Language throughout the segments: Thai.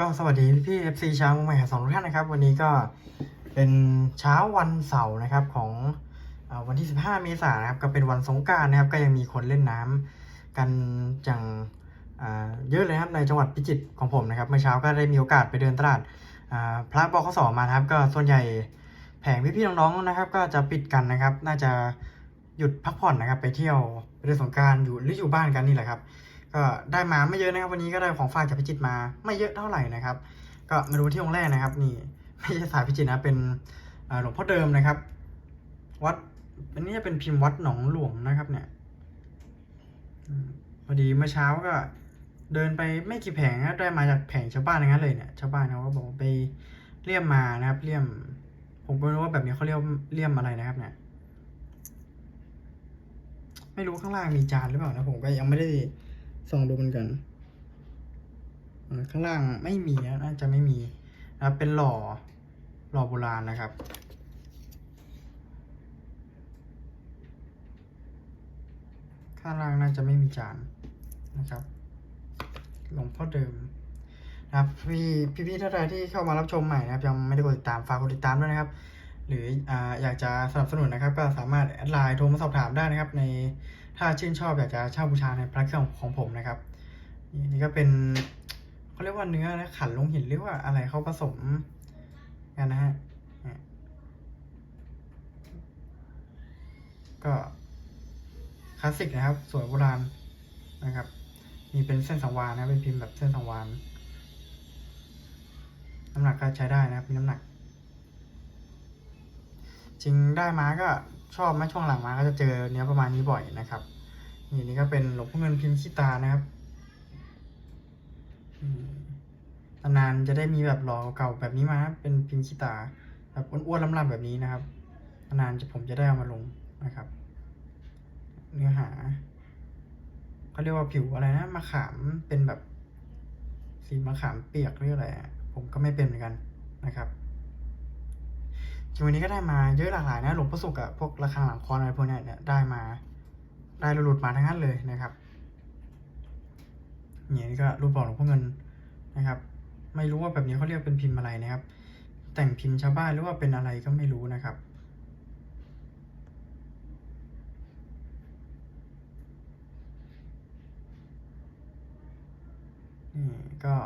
ก็สวัสดีพี่ๆ FC ชาวใหม่สองทุกท่านนะครับ วันนี้ก็เป็นเช้าวันเสาร์นะครับของอวันที่ 15 เมษายนนะครับก็เป็นวันสงการนะครับ ก็ยังมีคนเล่นน้ำกันอย่างอ่าเยอะเลยครับในจังหวัดพิจิตรของผมนะครับเมื่อเช้าก็ได้มีโอกาสไปเดินตลาดอ่าพระบขสมาครับ ก็ส่วนใหญ่แผงพี่ๆน้องๆนะครับ ก็จะปิดกันนะครับ น่าจะหยุดพักผ่อนนะครับ ไปเที่ยวไปเล่นสงการอยู่หรืออยู่บ้านกันนี่แหละครับ ก็ได้มาไม่เยอะนะครับ วันนี้ก็ได้ของฝากจากพิจิตมาไม่เยอะเท่าไหร่นะครับ ก็มาดูที่องค์แรกนะครับ นี่ไม่ใช่สายพิจิตนะเป็นหลวงพ่อเดิมนะครับ วัดอันนี้จะเป็นพิมพ์วัดหนองหลวงนะครับ เนี่ยพอดีเมื่อเช้าก็เดินไปไม่กี่แผงได้มาจากแผงชาวบ้านงั้นเลยเนี่ยชาวบ้านเขาก็บอกไปเลี่ยมมานะครับเลี่ยม ผมไม่รู้ว่าแบบนี้เขาเรียกเลี่ยมอะไรนะครับ เนี่ย ไม่รู้ข้างล่างมีจานหรือเปล่านะผมก็ยังไม่ได้ ส่องดูมันกันอ่าข้างล่างไม่มีนะน่าจะไม่มีนะเป็นหล่อหล่อโบราณนะครับ ข้างล่างน่าจะไม่มีจานนะครับ หลวงพ่อเดิมนะครับพี่พี่ๆท่านใดที่เข้ามารับชมใหม่นะครับ ยังไม่ได้กดติดตามฝากกดติดตามด้วยนะครับ หรือออยากจะสนับสนุนนะครับ ก็สามารถแอดไลน์โทรมาสอบถามได้นะครับใน ถ้าชื่นชอบอยากจะเช่าบูชาในพระเครื่องของผมนะครับนี่นี่ก็เป็นเขาเรียกว่าเนื้อนะขันลงหินหรือว่าอะไรเขาผสมกันนะฮะนี่ก็คลาสสิกนะครับ สวยโบราณนะครับ มีเป็นเส้นสังวาลนะเป็นพิมพ์แบบเส้นสังวาลน้ำหนักก็ใช้ได้นะครับมีน้ำหนัก จริงได้มาก็ ชอบไหมช่วงหลังมาก็จะเจอเนื้อประมาณนี้บ่อยนะครับ นี่นี่ก็เป็นหลวงพ่อเงินพิมพ์ขี้ตานะครับอืมนานจะได้มีแบบหล่อเก่าแบบนี้มาเป็นพิมพ์ขี้ตาแบบอ้วนๆลำๆแบบนี้นะครับนานจะผมจะได้เอามาลงนะครับ เนื้อหาเขาเรียกว่าผิวอะไรนะมะขามเป็นแบบสีมะขามเปียกหรืออะไรผมก็ไม่เป็นเหมือนกันนะครับ วันนี้ก็ได้มาเยอะหลากหลายนะหลวงพ่อสุกอะพวกระฆังหลังคอนอะไรพวกนี้เนี่ยได้มาได้หลุดมาทั้งนั้นเลยนะครับเนี่ยนี่ก็รูปหล่อหลวงพ่อเงินนะครับ ไม่รู้ว่าแบบนี้เขาเรียกเป็นพิมพ์อะไรนะครับ แต่งพิมพ์ชาวบ้านหรือว่าเป็นอะไรก็ไม่รู้นะครับนี่ก็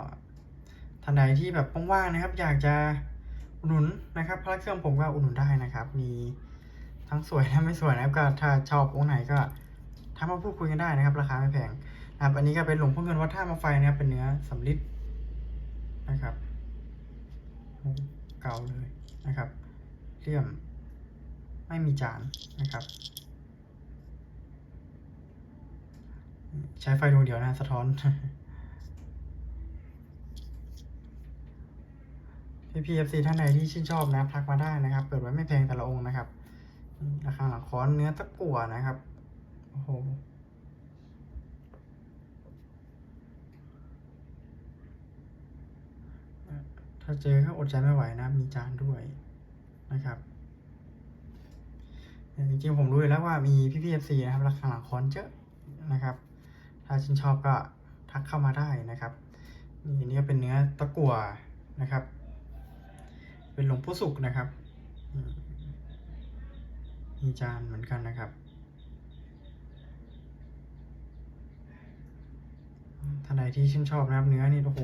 ท่านใดที่แบบว่างๆนะครับ อยากจะ อุดหนุนนะครับพระเครื่องผมก็อุดหนุนได้นะครับ มีทั้งสวยและไม่สวยนะครับก็ถ้าชอบองค์ไหนก็ทักมาพูดคุยกันได้นะครับ ราคาไม่แพงนะครับอันนี้ก็เป็นหลวงพ่อเงินวัดท่ามาไฟนะครับเป็นเนื้อสำลิดนะครับเก่าเลยนะครับเลี่ยมไม่มีจานนะครับ ใช้ไฟดวงเดียวนะสะท้อน พี่พีเอฟซีท่านใดที่ชื่นชอบนะทักมาได้นะครับ เปิดไว้ไม่แพงแต่ละองค์นะครับ ราคาหลังค้อนเนื้อตะกั่วนะครับ โอ้โหถ้าเจอก็อดใจไม่ไหวนะ มีจานด้วยนะครับจริงๆผมรู้อยู่แล้วว่ามีพี่พีเอฟซีนะครับ ราคาหลังค้อนเยอะนะครับ ถ้าชื่นชอบก็ทักเข้ามาได้นะครับนี่นี่ก็เป็นเนื้อตะกั่วนะครับ เป็นหลวงพ่อสุกนะครับอืมมีจานเหมือนกันนะครับ ท่านใดที่ชื่นชอบนะครับ เนื้อนี่โอ้โห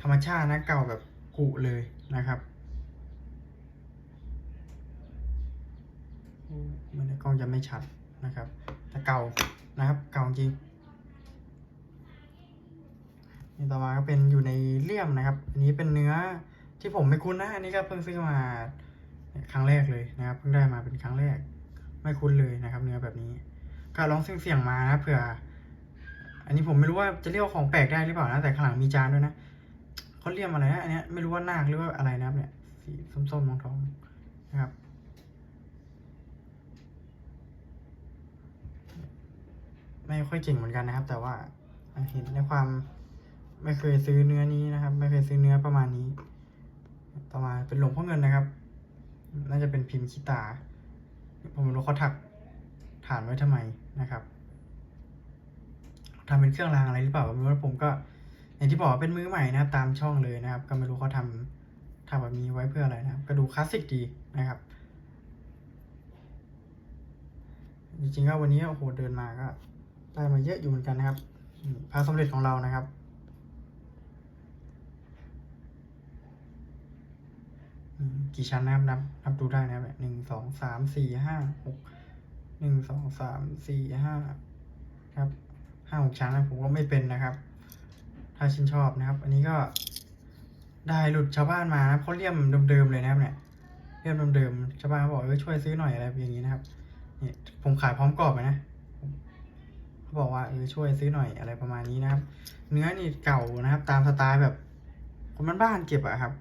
ธรรมชาตินะเก่าแบบกุเลยนะครับอืมมันในกล้องจะไม่ชัดนะครับ แต่เก่านะครับ เก่าจริงนี่ต่อมาก็เป็นอยู่ในเลี่ยมนะครับ อันนี้เป็นเนื้อ ที่ผมไม่คุ้นนะอันนี้ก็เพิ่งซื้อมาครั้งแรกเลยนะครับ เพิ่งได้มาเป็นครั้งแรก ไม่คุ้นเลยนะครับ เนื้อแบบนี้ ก็ลองเสี่ยงๆมานะเผื่อ อันนี้ผมไม่รู้ว่าจะเรียกว่าของแปลกได้หรือเปล่านะแต่ข้างหลังมีจานด้วยนะเขาเรียกอะไรนะอันนี้ไม่รู้ว่านาคหรือว่าอะไรนะครับ เนี่ยสีส้มๆทองๆนะครับไม่ค่อยเก่งเหมือนกันนะครับ แต่ว่าเห็นในความไม่เคยซื้อเนื้อนี้นะครับ ไม่เคยซื้อเนื้อประมาณนี้ ต่อมาเป็นหลวงพ่อเงินนะครับ น่าจะเป็นพิมพ์คิตา ผมไม่รู้เขาถักฐานไว้ทำไมนะครับทำเป็นเครื่องรางอะไรหรือเปล่าไม่รู้ผมก็ อย่างที่บอกเป็นมือใหม่นะตามช่องเลยนะครับ ก็ไม่รู้เขาทำทำแบบนี้ไว้เพื่ออะไรนะครับ ก็ดูคลาสสิกดีนะครับจริงๆก็วันนี้โอ้โหเดินมาก็ได้มาเยอะอยู่เหมือนกันนะครับพระสมเด็จของเรานะครับ อืม กี่ชั้นนะครับนับนับดูได้นะครับหนึ่งสองสามสี่ห้าหกหนึ่งสองสามสี่ห้าครับห้าหกชั้นนะผมก็ไม่เป็นนะครับ ถ้าชื่นชอบนะครับ อันนี้ก็ได้หลุดชาวบ้านมานะเขาเลี่ยมเดิมๆเลยนะครับเนี่ยเลี่ยมเดิมๆชาวบ้านบอกเออช่วยซื้อหน่อยอะไรอย่างนี้นะครับนี่ผมขายพร้อมกรอบนะเขาบอกว่าเออช่วยซื้อหน่อยอะไรประมาณนี้นะครับ เนื้อนี่เก่านะครับ ตามสไตล์แบบคนบ้านๆเก็บอะครับ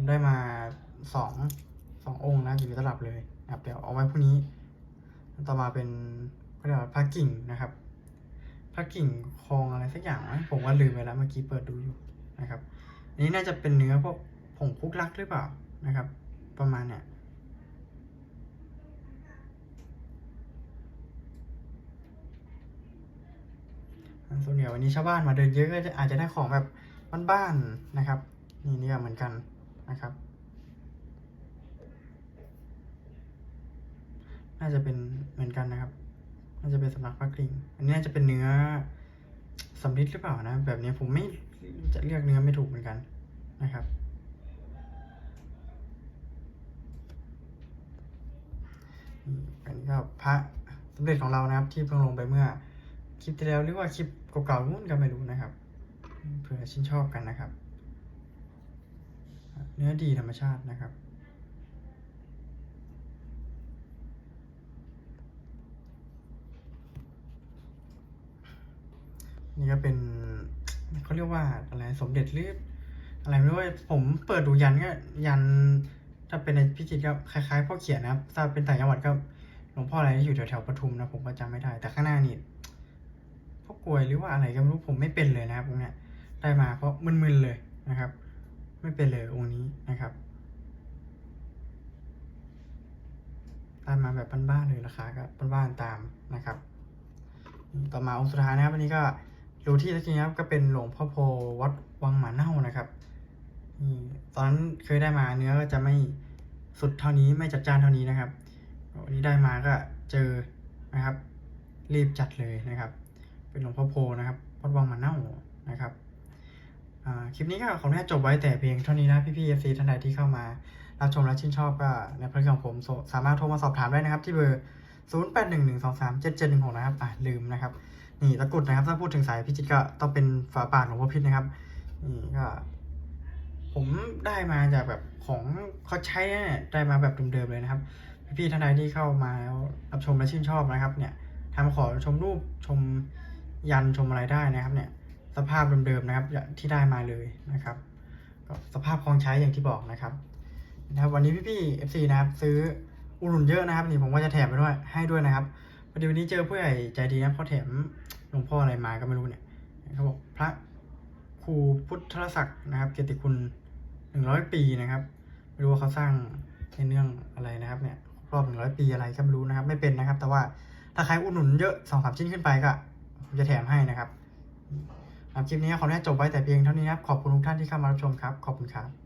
ผมได้มาสองสององค์นะอยู่ในตลับเลยนะครับเดี๋ยวเอาไว้พรุ่งนี้ ต่อมาเป็นเขาเรียกว่าพระกิ่งนะครับพระกิ่งคลองอะไรสักอย่างนะผมว่าลืมไปแล้วเมื่อกี้เปิดดูอยู่นะครับอันนี้น่าจะเป็นเนื้อพวกผงคุกลักหรือเปล่านะครับ ประมาณเนี้ยส่วนใหญ่วันนี้ชาวบ้านมาเดินเยอะก็อาจจะได้ของแบบบ้านๆนะครับ นี่นี่เหมือนกัน นะครับ น่าจะเป็นเหมือนกันนะครับ น่าจะเป็นสำนักพระกริ่งอันนี้น่าจะเป็นเนื้อสำริดหรือเปล่านะ แบบนี้ผมไม่จะเรียกเนื้อไม่ถูกเหมือนกันนะครับ อันนี้ก็พระสมเด็จของเรานะครับ ที่เพิ่งลงไปเมื่อคลิปที่แล้วหรือว่าคลิปเก่าๆนู่นก็ไม่รู้นะครับ เผื่อชื่นชอบกันนะครับ เนื้อดีธรรมชาตินะครับ นี่ก็เป็นเขาเรียกว่าอะไรสมเด็จหรืออะไรไม่รู้ว่าผมเปิดดูยันก็ยันถ้าเป็นในพิจิตรก็คล้ายๆพ่อเขียนนะครับถ้าเป็นต่างจังหวัดก็หลวงพ่ออะไรที่อยู่แถวๆปทุมนะผมก็จำไม่ได้ แต่ข้างหน้านี่พ่อกลวยหรือว่าอะไรก็ไม่รู้ผมไม่เป็นเลยนะครับตรงเนี้ยได้มาเพราะมึนๆเลยนะครับ ไม่เป็นเลยองค์นี้นะครับได้มาแบบบ้านๆเลยราคาก็บ้านๆตามนะครับ ต่อมาองค์สุดท้ายนะครับอันนี้ก็รู้ที่แล้วจริงครับก็เป็นหลวงพ่อโพวัดวังหมาเน่านะครับตอนนั้นเคยได้มาเนื้อก็จะไม่สุดเท่านี้ไม่จัดจ้านเท่านี้นะครับวันนี้ได้มาก็เจอนะครับ รีบจัดเลยนะครับ เป็นหลวงพ่อโพนะครับวัดวังหมาเน่านะครับอ่าค ลิปนี้ก็ขออนุญาตจบไว้แต่เพียงเท่านี้นะพี่ๆเอฟซีท่านใดที่เข้ามา รับชมและชื่นชอบก็ในเพจของผมสามารถโทรมาสอบถามได้นะครับที่เบอร์ 0 8 1 1 2 3 7 7 1 6 นะครับอะลืมนะครับ นี่ตะกรุดนะครับถ้าพูดถึงสายพิจิตก็ต้องเป็นฝาบาทหลวงพ่อพิษนะครับนี่ก็ ผมได้มาจากแบบของเขาใช้เนี่ยได้มาแบบเดิมๆเลยนะครับ พี่ๆท่านใดที่เข้ามารับชมและชื่นชอบนะครับ เนี่ยทำขอชมรูปชมยันชมอะไรได้นะครับเนี่ย สภาพเดิมๆนะครับที่ได้มาเลยนะครับก็สภาพคลองใช้อย่างที่บอกนะครับนะครับวันนี้พี่ๆ FC นะครับซื้ออุดหนุนเยอะนะครับนี่ผมก็จะแถมไปด้วยให้ด้วยนะครับพอดีวันนี้เจอผู้ใหญ่ใจดีนะเขาแถมหลวงพ่ออะไรมาก็ไม่รู้เนี่ยเขาบอกพระครูพุทธศักดิ์นะครับ เกียรติคุณหนึ่งร้อยปีนะครับไม่รู้ว่าเขาสร้างในเรื่องอะไรนะครับเนี่ยรบรอบหนึ่งร้อยปีอะไรก็ไม่รู้นะครับ ไม่เป็นนะครับ แต่ว่าถ้าใครอุดหนุนเยอะสองสามชิ้นขึ้นไปก็ผมจะแถมให้นะครับ คลิปนี้ขอแนะจบไว้แต่เพียงเท่านี้นะครับ ขอบคุณทุกท่านที่เข้ามารับชมครับ ขอบคุณครับ